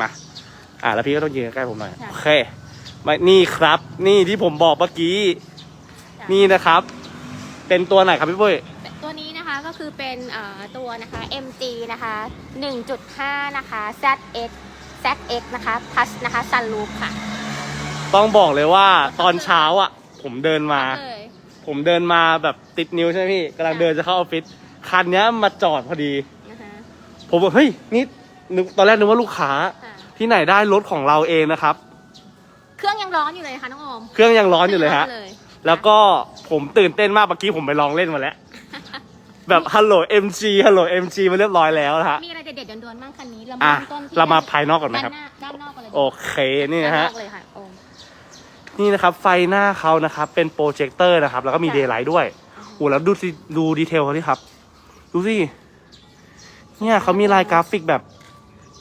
มา อ่าแล้วพี่ก็ต้องยืนใกล้ผมหน่อยโอเคมานี่ครับ นี่ที่ผมบอกเมื่อกี้ นี่นะครับ เป็นตัวไหนครับพี่ปุ้ย ตัวนี้นะคะก็คือเป็นเอ่อตัวนะคะ MG นะคะ 1.5 นะคะ ZX ZX นะคะ plus นะคะ Sunroof ค่ะต้องบอกเลยว่าตอนเช้าอะ ผมเดินมา เลย ผมเดินมาแบบติดนิ้วใช่ไหมพี่กำลังเดินจะเข้าออฟฟิศคันเนี้ยมาจอดพอดีนะคะ ผมบอกเฮ้ยนี่นึกตอนแรกนึกว่าลูกค้าค่ะที่ไหนได้รถของเราเองนะครับ เครื่องยังร้อนอยู่เลยค่ะน้องโอมเครื่องยังร้อนอยู่เลยฮะงร้นเลยแล้วก็ผมตื่นเต้นมากเมื่อกี้ผมไปลองเล่นมาแล้ว แบบฮัลโหล MG ฮัลโหล MG มาเรียบร้อยแล้วนะฮะ มีอะไรเด็ดๆโดนๆบ้างคันนี้เราอะ เริ่มต้นที่เรามาภายนอกก่อนไหมครับ ด้านหน้าด้านนอกกันเลยดีโอเคนี่นะฮะ ด้านนอกเลยค่ะโอม นี่นะครับ ไฟหน้าเขานะครับ เป็นโปรเจคเตอร์นะครับ แล้วก็มีค่ะเดย์ไลท์ด้วยโอ้แล้วดูสิดูดีเทลเขาดิครับ ดูสิ เนี่ยเขามีลายกราฟิกแบบ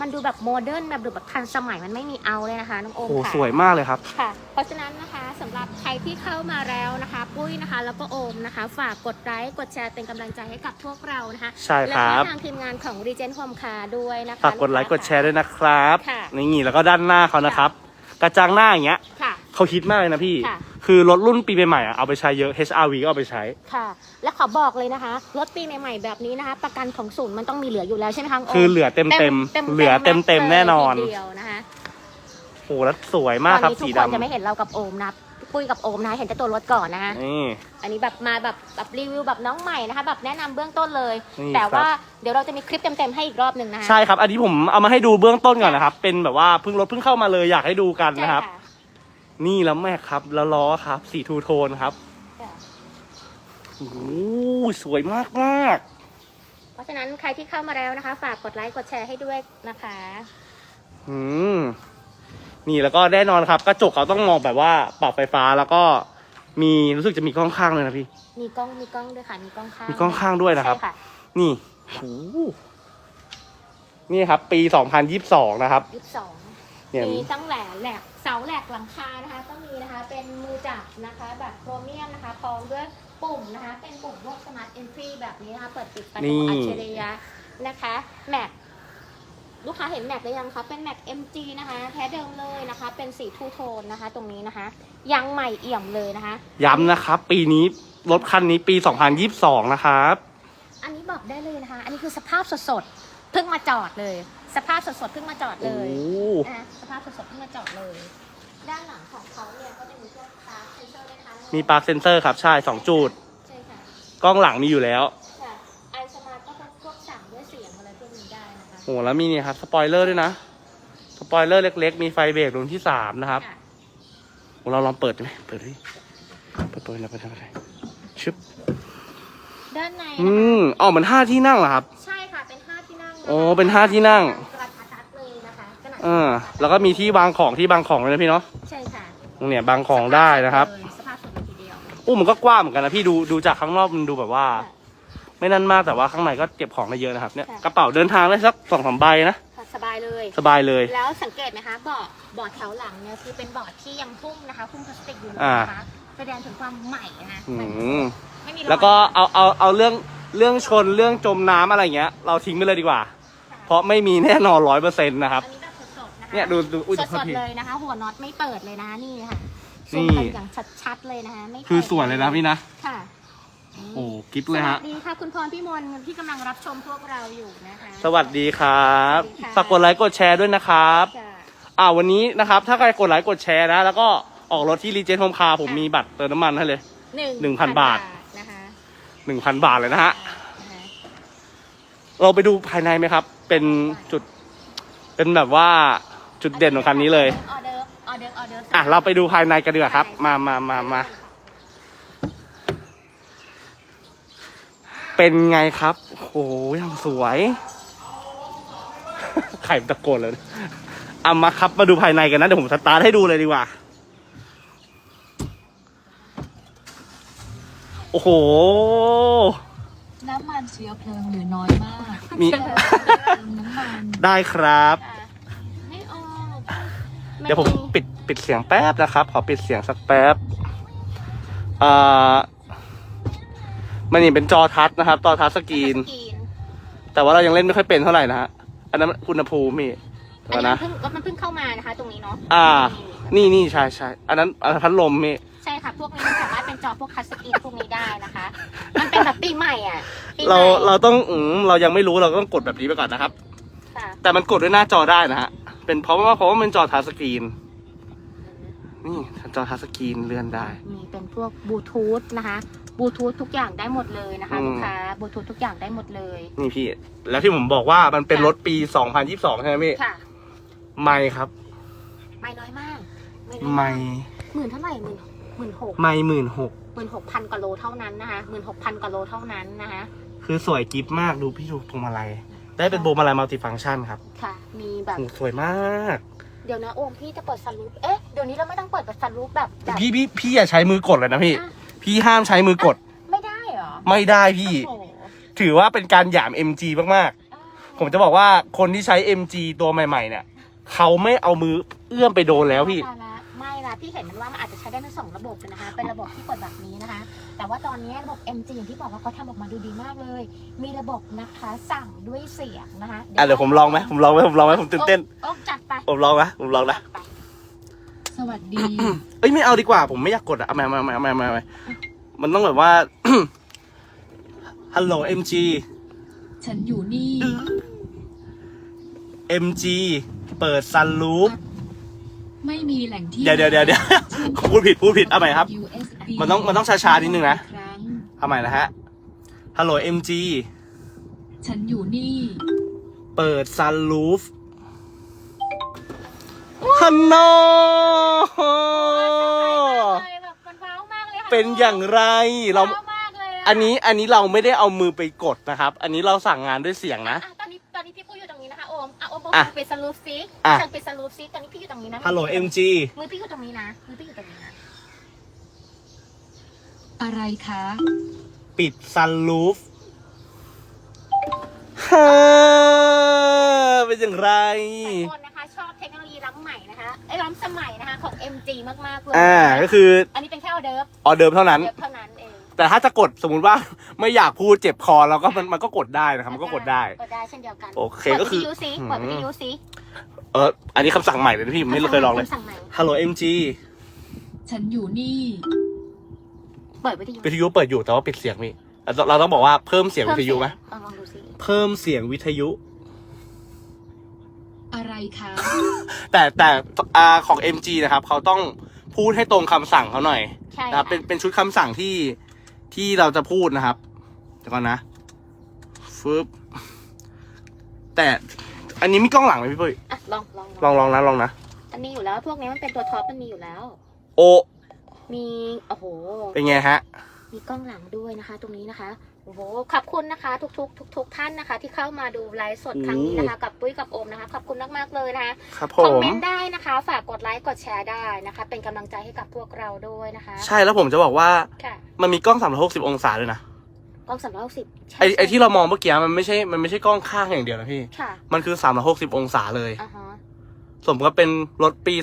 มันดูแบบโมเดิร์นแบบดูแบบทันสมัยมันไม่มีเอาเลยนะคะน้องโอมโอ้ค่ะสวยมากเลยครับ ค่ะ เพราะฉะนั้นนะคะสำหรับใครที่เข้ามาแล้วนะคะ ปุ้ยนะคะ แล้วก็โอมนะคะ ฝากกดไลค์กดแชร์เป็นกำลังใจให้กับพวกเรานะคะใช่ครับและก็ทางทีมงานของ Regent Home Car ด้วยนะคะ ฝากกดไลค์กดแชร์ด้วยนะครับค่ะ นี่แล้วก็ด้านหน้าเขานะครับ กระจังหน้าอย่างเงี้ยค่ะ เขาฮิตมากเลยนะพี่ ค่ะ คือรถรุ่นปีใหม่ๆอะเอาไปใช้เยอะ HRV ก็เอาไปใช้ ค่ะ และขอบอกเลยนะคะ รถปีใหม่ๆแบบนี้นะคะ ประกันของศูนย์มันต้องมีเหลืออยู่แล้วใช่ไหมคะโมคือเหลือเต็มเต็มๆเหลือเต็มเต็มๆแน่นอน ทีเดียวนะคะโอ้แล้วสวยมากครับตอนนี้ทุสีกคนจะดำไม่เห็นเรากับโอมนะปุ้ยกับโอมนะเห็นแต่ตัวรถก่อนนะคะ นี่ อันนี้แบบมาแบบแบบรีวิวแบบน้องใหม่นะคะ แบบแนะนำเบื้องต้นเลย นี่แต่ครับว่าเดี๋ยวเราจะมีคลิปเต็มๆให้อีกรอบหนึ่งนะคะใช่ครับ อันนี้ผมเอามาให้ดูเบื้องต้นก่อนนะครับ เป็นแบบว่าเพิ่งรถเพิ่งเข้ามาเลยอยากให้ดูกันใช่นะครับ ค่ะ นี่แล้วแม่ครับ แล้วล้อครับ สีทูโทนครับค่ะโอ้โหสวยมากมากเพราะฉะนั้นใครที่เข้ามาแล้วนะคะ ฝากกดไลค์กดแชร์ให้ด้วยนะคะ ๆอืมนี่แล้วก็แน่นอนครับ กระจกเขาต้องมองแบบว่าปรับไฟฟ้าแล้วก็มีรู้สึกจะมีกล้องข้างเลยนะพี่ มีกล้องมีกล้องด้วยค่ะมีกล้องข้างมีกล้องข้างด้วยนะครับ ใช่ค่ะนี่โอ้โหนี่ครับ ปี 2022 นะครับ ยี่สิบสอง เนี่ยมีตั้งแหลกแหลกเสาแหลกหลังคานะคะต้องมีนะคะเป็นมือจับนะคะแบบโครเมียมนะคะพร้อมด้วยปุ่มนะคะ เป็นปุ่มพวกสมาร์ทเอนทรีแบบนี้นะคะ เปิดปิดประนี่ตูอัจฉริยะนะคะแม็กลูกค้าเห็นแม็กหรือยังคะ เป็นแม็ก MG นะคะ แท้เดิมเลยนะคะ เป็นสีทูโทนนะคะ ตรงนี้นะคะยางใหม่เอี่ยมเลยนะคะ ย้ำนะครับ ปีนี้ รถคันนี้ปี 2022 นะครับ อันนี้บอกได้เลยนะคะ อันนี้คือสภาพสดๆเพิ่งมาจอดเลย สภาพสดๆเพิ่งมาจอดเลโอ้ยนะสภาพสดๆเพิ่งมาจอดเลย ด้านหลังของเขาเนี่ยก็จะมีพวกตาเซนเซอร์ด้วยนะคะมีปลั๊กเซนเซอร์ครับ ใช่2จุด ใช่ค่ะกล้องหลังมีอยู่แล้ว ค่ะไอสมาร์ทก็จะพวกสั่งด้วยเสียงอะไรพวกนี้ได้นะคะโอ้แล้วมีนี่ครับ สปอยเลอร์ด้วยนะ สปอยเลอร์เล็ก ๆ มีไฟเบรกรุ่นที่3นะครับค่ะโอ้เราลองเปิดดูไหมเปิดดิเปิดเปิดแล้วเปิดอะไรชึบด้านในอืนะคะมอ๋อเหมือนห้าที่นั่งเหรอครับ ใโอ้เป็นห้าที่นั่งกระทัดเลยนะคะขนาดเออแล้วก็มีที่วางของที่วางของเลยนะพี่เนาะใช่ค่ะตรงเนี่ยบางของได้นะครับสภาพสดเลยทีเดียวอู้มันก็กว้างเหมือนกันนะพี่ดูดูจากข้างนอกมันดูแบบว่าค่ะไม่นั่นมากแต่ว่าข้างในก็เก็บของได้เยอะนะครับเนี่ยค่ะกระเป๋าเดินทางได้สักสองสามใบนะค่ะสบายเลย สบายเลย แล้วสังเกตไหมคะเบาะเบาะแถวหลังเนี่ยคือเป็นเบาะที่ยังหุ้มนะคะหุ้มพลาสติกอยู่เลยอ่านะคะแสดงถึงความใหม่นะคะอืใหม่มไม่มีรอยแล้วก็เอาเอาเอาเรื่อง เรื่องชนเรื่องจมน้ำอะไรเงี้ย เราทิ้งไปเลยดีกว่า เพราะไม่มีแน่นอนร้อยเปอร์เซ็นต์นะครับ อันนี้แบบสดๆนะคะเนี่ยดูดูอุ้ยสดูดครับๆพี่เลยนะคะ หัวน็อตไม่เปิดเลยนะนี่ค่ะนี่ ซูมกันอย่างชัดๆเลยนะคะไม่เปิดคือสวยเลยนะพี่นะค่ะโอ้กิฟเลยฮะสวัสดีค่ะคุณพรพี่มนต์ที่กำลังรับชมพวกเราอยู่นะคะ สวัสดีครับสวัสดีค่ะ ฝากกดไลค์กดแชร์ด้วยนะครับค่ะอ่าวันนี้นะครับ ถ้าใครกดไลค์กดแชร์นะ แล้วก็ออกรถที่รีเจนโฮมคาร์ผมมีบัตรเติมน้ำมันให้เลย หนึ่ง1,000บาทนะคะ หนึ่งพันบาทเลยนะฮะนะคะเราไปดูภายในไหมครับ เป็นจุด เป็นแบบว่าจุดเด่นของคันนี้เลย ออเดอร์ออเดอร์ออเดอร์อะ เราไปดูภายในกันดีกว่าครับ มามามามา เป็นไงครับ โอ้โหยังสวย ไข่ตะโกนเลยเอามาครับ มาดูภายในกันนะ เดี๋ยวผมสตาร์ทให้ดูเลยดีกว่า อ้โห น้ำมันเชื้อเพลิงเหลือน้อยมากมี เติมน้ำมันได้ครับค่ะให้ออกเดี๋ยวผมปิดปิดเสียงแป๊บนะครับ ขอปิดเสียงสักแป๊บอ่ามันนี่เป็นจอทัชนะครับจอทัชสกรีนสกรีนแต่ว่าเรายังเล่นไม่ค่อยเป็นเท่าไหร่นะฮะ อันนั้นอุณหภูมิพี่อัเดี๋นยวนี้นะเพิ่งรถมันเพิ่งเข้ามานะคะ ตรงนี้เนาะอ่า นี่นี่ใช่ใช่อันนั้นอันนั้นพัดลมพี่ ใช่ค่ะ พวกนี้มันสามารถเป็นจอพวกคัสสกรีนพวกนี้ได้นะคะ มันเป็นแบบปีใหม่อะปีใหม่เราเราต้องอืมเรายังไม่รู้เราก็ต้องกดแบบนี้ไปก่อนนะครับ ค่ะแต่มันกดด้วยหน้าจอได้นะฮะเป็นเพราะว่าเพราะว่ามันจอทัชสกรีน นี่จอทัชสกรีนเลื่อนได้ มีเป็นพวกบลูทูธนะคะบลูทูธทุกอย่างได้หมดเลยนะคะอืม ลูกค้าบลูทูธทุกอย่างได้หมดเลยนี่พี่ แล้วที่ผมบอกว่ามันเป็นรถปี 2022 ใช่ไหมพี่ค่ะ ไม่ครับ ไม่น้อยมาก ไม่น้อยไม่หมื่นเท่าไหร่หมื่นห มื่นหกไม่หมื่นหกหมื่นหกพันกว่าโลเท่านั้นนะคะหมื่นหกพันกว่าโลเท่านั้นนะคะคือสวยกิฟมากดูพี่ดูพวงมาลัยได้เป็นพวงมาลัยมัลติฟังก์ชันครับ ค่ะ มีแบบโอ้สวยมาก เดี๋ยวนะโอมพี่จะเปิดซันรูฟเอ๊ะเดี๋ยวนี้เราไม่ต้องเปิดแบบซันรูฟแบบแบบพี่พี่พี่อย่าใช้มือกดเลยนะพี่อะพี่ห้ามใช้มือกด ไม่ได้เหรอ ไม่ได้พี่โอ้โหถือว่าเป็นการหยาม MG มากๆ ผมจะบอกว่าคนที่ใช้ MG ตัวใหม่ ๆ เนี่ย เขาไม่เอามือเอื้อมไปโดนแล้วพี่ไม่ละไม่ละ พี่เห็นมันว่ามันอาจจะใช้ได้ทั้งสองระบบเลยนะคะ เป็นระบบที่เปิดแบบนี้นะคะ แต่ว่าตอนนี้ระบบ MG อย่างที่บอกว่าเขาทำออกมาดูดีมากเลย มีระบบนะคะสั่งด้วยเสียงนะคะอะเดี๋ยวผมลองไหมผมลองไหมผมลองไหมผมตื่นเต้นโอ้จัดไปผมลองนะผมลองนะจัดไปสวัสดี เอ้ยไม่เอาดีกว่าผมไม่อยากกดอะเอามามามามามามามันต้องแบบว่า ฮัลโหล MG ฉันอยู่นี่ MG เปิดซันลูป ไม่มีแหล่งที่เดี๋ยวเดี๋ยวเดี๋ยวเดี๋ยวพูดผิดพูดผิดเอาใหม่ครับ USB มันต้องมันต้องช้าๆนิดนึงนะ ครั้ง เอาใหม่นะฮะ ฮัลโหล MG ฉันอยู่นี่ เปิดซันลูฟฮันโนเลยแบบมันว้าวมากเลยค่ะเป็นอย่างไรเรา ว้าวมากเลยะอันนี้อันนี้เราไม่ได้เอามือไปกดนะครับ อันนี้เราสั่งงานด้วยเสียงนะ อะตอ อะโอมบอกอะสั่งปิดสลูปซิอะสั่งปิดสลูปซิตอนนี้พี่อยู่ตรงนี้นะฮัลโหล MG มือพี่อยู่ตรงนี้นะมือพี่อยู่ตรงนี้นะอะไรคะ ปิดซันลูฟฮ่าเป็นอย่างไร หลายคนนะคะ ชอบเทคโนโลยีล้ำใหม่นะคะไอ้ยล้ำสมัยนะคะของ MG มากๆเลยอ่าก็คืออันนี้เป็นแค่ออเดิร์ฟออเดิมเท่านั้น เดิร์ฟเท่านั้นเอง แต่ถ้าจะกดสมมุติว่า ไม่อยากพูดเจ็บคอเราก็มันมันก็กดได้นะครับมันก็กดได้ กดได้เช่นเดียวกันโอเคปิดก็คือวิทยุซิเปิดวิทยุซิเอออันนี้คำสั่งใหม่เลยนะพี่ผมไม่เคยลองเลยคำสั่งใหม่ฮัลโหล MG ฉันอยู่นี่เปิดวิทยุวิทยุเปิดอยู่แต่ว่าปิดเสียงพี่เราเราต้องบอกว่าเพิ่มเสียงวิทยุไหมลองลองดูซิเพิ่มเสียงวิทยุ อะไรคะแต่แต่อ่าของ MG นะครับเขาต้องพูดให้ตรงคำสั่งเขาหน่อยใช่นะครับเป็นเป็นชุดคำสั่งที่ ที่เราจะพูดนะครับเดี๋ยวก่อนนะฟึบแต่อันนี้มีกล้องหลังไหมพี่ปุ้ยอะลองลองลองลองนะลองนะอันนี้อยู่แล้วพวกนี้มันเป็นตัวท็อปมันมีอยู่แล้ว โอมีโอ้โห เป็นไงฮะ มีกล้องหลังด้วยนะคะ ตรงนี้นะคะ โอ้โหขอบคุณนะคะ ทุกๆทุกๆท่านนะคะ ที่เข้ามาดูไลฟ์สดครั้งนี้นะคะ กับปุ้ยกับโอมนะคะ ขอบคุณมากๆเลยนะคะ ครับผคอมม เมนต์ได้นะคะ ฝากกดไลค์กดแชร์ได้นะคะ เป็นกำลังใจให้กับพวกเราด้วยนะคะใช่แล้วผมจะบอกว่าค่ะมันมีกล้อง 360 องศาด้วยนะกล้องสามร้อยสิบไอไอที่เรามองเมื่อกี้มันไม่ใช่มันไม่ใช่กล้องข้างอย่างเดียวนะพี่ ค่ะมันคือ 360 องศาเลย อ่าฮะสมกับเป็นรถปี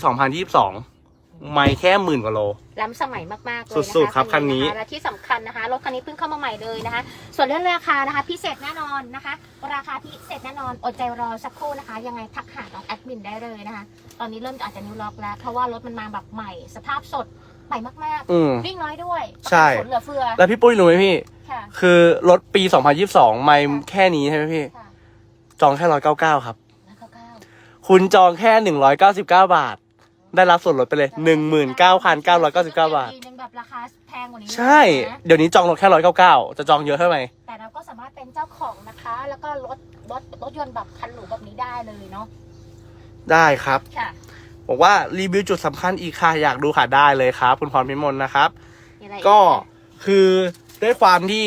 2022 ไม่แค่หมื่นกว่าโล ล้ำสมัยมากๆเลยนะคะสุดๆครับคันนี้ะะและที่สำคัญนะคะรถคันนี้เพิ่งเข้ามาใหม่เลยนะคะ ส่วนเรื่องราคานะคะ พิเศษแน่นอนนะคะ ราคาพิเศษแน่นอนอดใจรอสักครู่นะคะ ยังไงทักหาน้องแอดมินได้เลยนะคะ ตอนนี้เริ่มอาจจะนิวล็อกแล้ว เพราะว่ารถมันมาแบบใหม่ สภาพสดใหม่มากอืม ๆวิ่งน้อยด้วยใช่ผลเหลือเฟือแล้วพี่ปุ้ยรู้ไหมพี่ ค่ะ คือรถปี 2022 ไม่แค่นี้ใช่ไหมพี่ ค่ะจองแค่ 199 ครับ แล้วก็เก้าคุณจองแค่ 199 บาท ได้รับส่วนลดไปเลย 19,999 บาท ปีนึงแบบราคาแพงกว่านี้ใช่ นะเดี๋ยวนี้จองรถแค่ 199 จะจองเยอะเท่าไหร่ แต่เราก็สามารถเป็นเจ้าของนะคะ แล้วก็รถรถรถยนต์แบบคันหรูแบบนี้ได้เลยเนาะได้ครับ ค่ะ บอกว่ารีวิวจุดสำคัญอีกค่ะ อยากดูค่ะได้เลยครับ คุณพรพิมลนะครับ มีอะไรอีก็คือด้วยความที่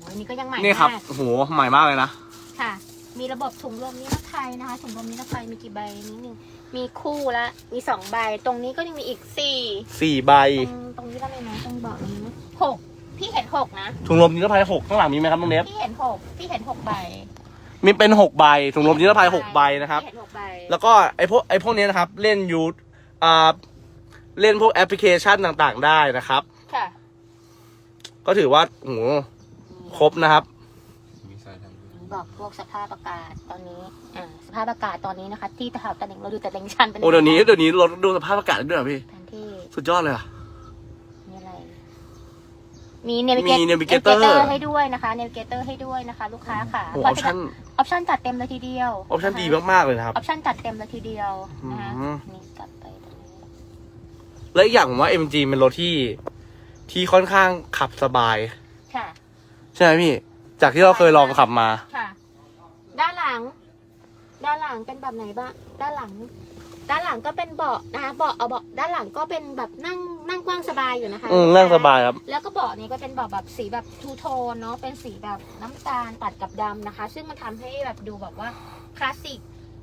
โอ้ยนี่ก็ยังใหม่นี่ครับมากโอ้โหใหม่มากเลยนะ ค่ะ มีระบบถุงลมนิรภัยนะคะถุงลมนิรภัยมีกี่ใบนิดนึง มีคู่ละมีสองใบ ตรงนี้ก็ยังมีอีกสี่สี่ใบ ตรงตรงนี้ก็เลยนะตรงเบาะนี้นะหกพี่เห็นหกนะ ถุงลมนิรภัยหกข้างหลังมีไหมครับน้องเนฟพี่เห็นหกพี่เห็นหกใบมีเป็นหกใบ ถุงลมนิรภัยหกใบนะครับ พี่เห็นหกใบแล้วก็ไอพวกไอพวกนี้นะครับ เล่นยูทอ่าเล่นพวกแอปพลิเคชันต่างๆ ได้นะครับ ค่ะก็ถือว่าโอ้โหครบนะครับโอ้ บอกพวกสภาพอากาศตอนนี้อ่าสภาพอากาศตอนนี้นะคะ ที่แถวตะเลิงเราดูตะเลิงชันเป็นโอ้เดี๋ยวนี้เดี๋ยวนี้รถดูสภาพอากาศได้ด้วยเหรอพี่ แผนที่สุดยอดเลยอะ มีอะไร มีเนวิมี navigator ให้ด้วยนะคะเนวิเกเตอร์ให้ด้วยนะคะ ลูกค้าค่ะโอ้ออปชั่นออปชั่นจัดเต็มเลยทีเดียวออปชั่นดีมากๆเลยนะครับออปชั่นจัดเต็มเลยทีเดียวนะคะอืม นี่กลับไปตรงนี้และอีกอย่างผมว่า MG เป็นรถที่ที่ค่อนข้างขับสบาย ค่ะ ใช่ไหมพี่ จากที่เราเคยลองขับมา ค่ะ ด้านหลัง ด้านหลังเป็นแบบไหนบ้าง ด้านหลัง ด้านหลังก็เป็นเบาะนะคะ เบาะเอาเบาะด้านหลังก็เป็นแบบนั่งนั่งกว้างสบายอยู่นะคะอืมนั่งสบายครับ แล้วก็เบาะนี้ก็เป็นเบาะแบบสีแบบทูโทนเนาะ เป็นสีแบบน้ำตาลตัดกับดำนะคะ ซึ่งมันทำให้แบบดูแบบว่าคลาสสิก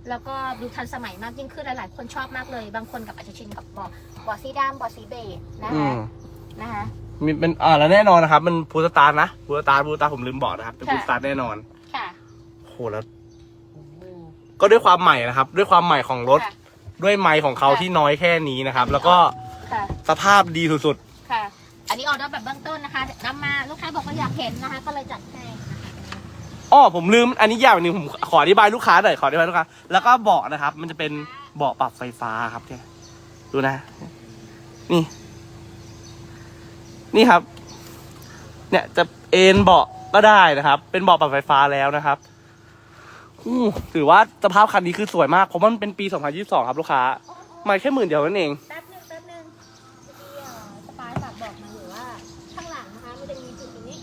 แล้วก็ดูทันสมัยมากยิ่งขึ้นหลายๆ คนชอบมากเลย บางคนกับอาจจะชินกับเบาะเบาะสีดำเบาะสีเบจนะอืคะ ม นะคะ มีเป็นอ่าแล้วแน่นอนนะครับ มันพูสตาร์ทนะพูสตาร์ทพูสตาร์ทผมลืมบอกนะครับเป็นค่ะพูสตาร์ทแน่นอนค่ะโหแล้วก็ด้วยความใหม่นะครับ ด้วยความใหม่ของรถค่ะด้วยไมค์ของเขาค่ะที่น้อยแค่นี้นะครับ แล้วก็ค่ะสภาพดีสุดค่ะ อันนี้ออเดอร์แบบเบื้องต้นนะคะนำมาลูกค้าบอกว่าอยากเห็นนะคะ ก็เลยจัดให้นะคะๆอ้อผมลืมอันนี้อย่างหนึ่งผมขออธิบายลูกค้าหน่อยขออธิบายลูกค้าแล้วก็เบาะนะครับ มันจะเป็นเบาะปรับไฟฟ้าครับเนี่ยดูนะ นี่ นี่ครับ เนี่ยจะเอนเบาะก็ได้นะครับ เป็นเบาะปรับไฟฟ้าแล้วนะครับอู้ถือว่าสภาพคันนี้คือสวยมากเพราะมันเป็นปี 2022 ครับลูกค้าไม่แค่หมื่นเดียวนั่นเอง แป๊บหนึงแป๊บหนึงเมื่อกี้อะสปายฝากบอกมาอยู่ว่า ข้างหลังนะคะมันจะมีจุดตรงนี้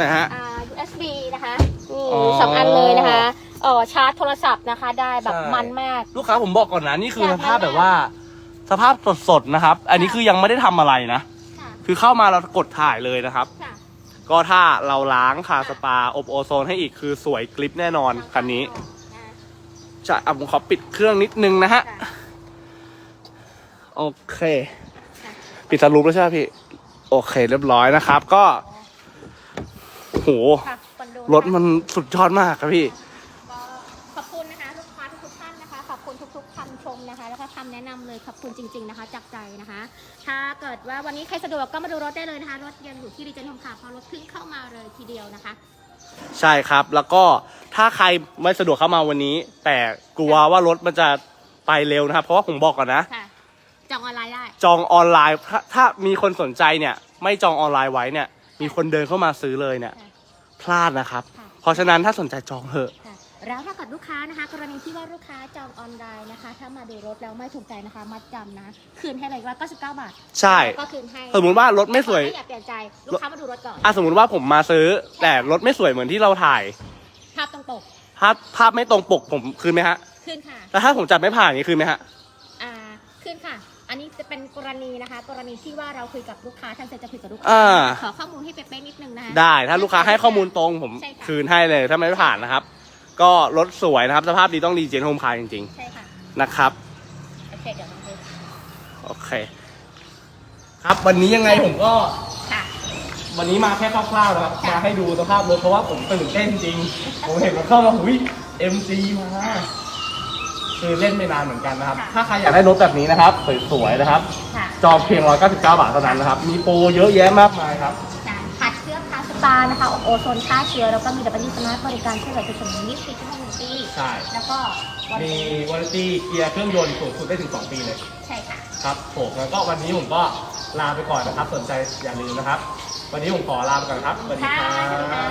นะฮะ อ่า USB นะคะนี่อ๋อสองอันเลยนะคะเออชาร์จโทรศัพท์นะคะได้แบบใช่มันมาก ลูกค้าผมบอกก่อนนะ นี่คืออยาสกภาพได้แบบว่า สภาพสดๆนะครับ อันนี้คือยังไม่ได้ทำอะไรนะ ค่ะคือเข้ามาเรากดถ่ายเลยนะครับ ค่ะก็ถ้าเราล้างคาสปาอบโอโซนให้อีกคือสวยกริปแน่นอนคันนี้ะจะอะผมขอปิดเครื่องนิดนึงนะฮะ ค่ะโอเค ค่ะปิดสรุปแล้วใช่ไหมพี่ โอเคเรียบร้อยนะครับ ก็โหค่ะคนดูรถมันสุดยอดมากครับพี่ นะคะ แล้วก็คำแนะนำเลยขอบคุณจริง ๆนะคะ จากใจนะคะ ถ้าเกิดว่าวันนี้ใครสะดวกก็มาดูรถได้เลยนะคะ รถยังอยู่ที่รีเจนท์โฮมคาร์เพราะรถเพิ่งเข้ามาเลยทีเดียวนะคะ ใช่ครับแล้วก็ถ้าใครไม่สะดวกเข้ามาวันนี้ แต่กลัวว่ารถมันจะไปเร็วนะครับ เพราะว่าผมบอกก่อนนะค่ะจองออนไลน์ได้ จองออนไลน์ถ้าถ้ามีคนสนใจเนี่ย ไม่จองออนไลน์ไว้เนี่ย มีคนเดินเข้ามาซื้อเลยเนี่ยค่ะพลาดนะครับค่ะเพราะฉะนั้นถ้าสนใจจองเถอะค่ะ แล้วถ้าเกิดลูกค้านะคะ กรณีที่ว่าลูกค้าจองออนไลน์นะคะ ถ้ามาดูรถแล้วไม่ถูกใจนะคะ มัดจำนะ คืนให้เลยว่า99บาทใช่ ก็คืนให้สมมุติว่ารถไม่สวย ถ้าอยากเปลี่ยนใจลูกค้ามาดูรถก่อนอะสมมุติว่าผมมาซื้อ แต่รถไม่สวยเหมือนที่เราถ่ายภาพตรงปกภาพภาพไม่ตรงปกผมคืนไหมฮะคืนค่ะแล้วถ้าผมจัดไม่ผ่านนี่คืนไหมฮะอ่าขึ้นค่ะ อันนี้จะเป็นกรณีนะคะ กรณีที่ว่าเราคุยกับลูกค้าท่านเสร็จจะคุยกับลูกค้าอ่า ขอข้อมูลให้เป๊ะๆนิดนึงนะคะ ได้ถ้าลูกค้าให้ข้อมูลตรงผมใช่ค่ะ คืนให้เลยถ้าไม่ผ่านนะครับ ก็รถสวยนะครับ สภาพดีต้องรีเจนโฮมคาร์จริงใช่ค่ะๆนะครับ โอเคเดี๋ยวน้องเทสโอเค ครับวันนี้ยังไงผมก็ ค่ะ วันนี้มาแค่คร่าวๆนะครับค่ะมาให้ดูสภาพรถเพราะว่าผมตื่นเต้นจริง ผมเห็นมันเข้ามาหุย MG มาคือเล่นไม่นานเหมือนกันนะครับถ้าใครอยากได้รถแบบนี้นะครับ สวยๆนะครับ ค่ะ จองเพียง 199 บาทเท่านั้นนะครับ มีโปรเยอะแยะมากมายครับค่ะผัด เชื้อพาสปานะคะอบโอโซนฆ่าเชื้อแล้วก็มีดับเบิลยูสมาร์ทบริการช่วยเหลือจุดสมนิสิตชั่วโมงหนึ่งปีใช่ แล้วก็วันมีนี้วารันตีเกียร์เครื่องยนต์สูงสุดได้ถึง 2 ปีเลย ใช่ค่ะ ครับผมแล้วก็วันนี้ผมก็ลาไปก่อนนะครับ สนใจอย่าลืมนะครับ วันนี้ผมขอลาไปก่อนครับสวัสดีค่ะครัสวัสดีค่บะ